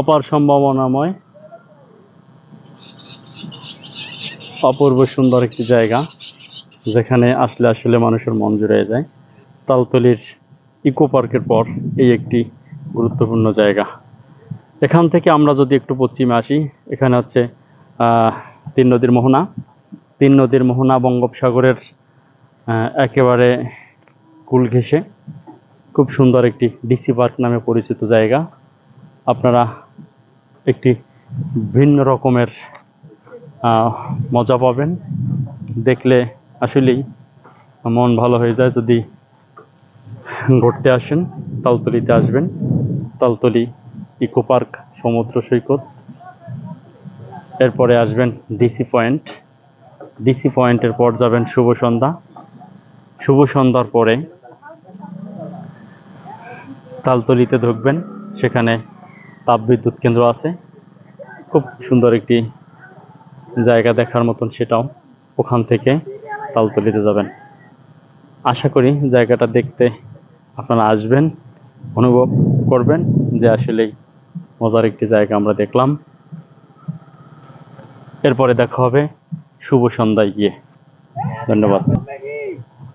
অপার সম্ভাবনাময়, অপূর্ব সুন্দর একটি জায়গা, যেখানে আসলে আসলে মানুষের মন জুড়ে যায়। তালতলির ইকো পার্কের পর এই একটি গুরুত্বপূর্ণ জায়গা। এখান থেকে আমরা যদি একটু পশ্চিমে আসি, এখানে হচ্ছে তিন নদীর মোহনা। তিন নদীর মোহনা বঙ্গোপসাগরের একেবারে কুল ঘেঁষে। খুব সুন্দর একটি ডিসি পার্ক নামে পরিচিত জায়গা। আপনারা একটি ভিন্ন রকমের মজা পাবেন। দেখলে আসলেই মন ভালো হয়ে যায় যদি ঘুরতে আসেন, তালতলিতে আসবেন। তালতলি ইকো পার্ক, সমুদ্র সৈকত। এরপরে আসবেন ডিসি পয়েন্ট ডিসি পয়েন্টের পর যাবেন শুভ সন্ধ্যা। শুভ সন্ধ্যার পরে তালতলিতে ঢুকবেন। সেখানে তাপবিদ্যুৎ কেন্দ্র আছে। খুব সুন্দর একটি জায়গা দেখার মতন সেটাও ওখান থেকে তালতলিতে যাবেন। আশা করি জায়গাটা দেখতে আপনারা আসবেন, অনুভব করবেন যে আসলেই মজার একটি জায়গা আমরা দেখলাম। এরপরে দেখা হবে। শুভ সন্ধ্যায় গিয়ে। ধন্যবাদ।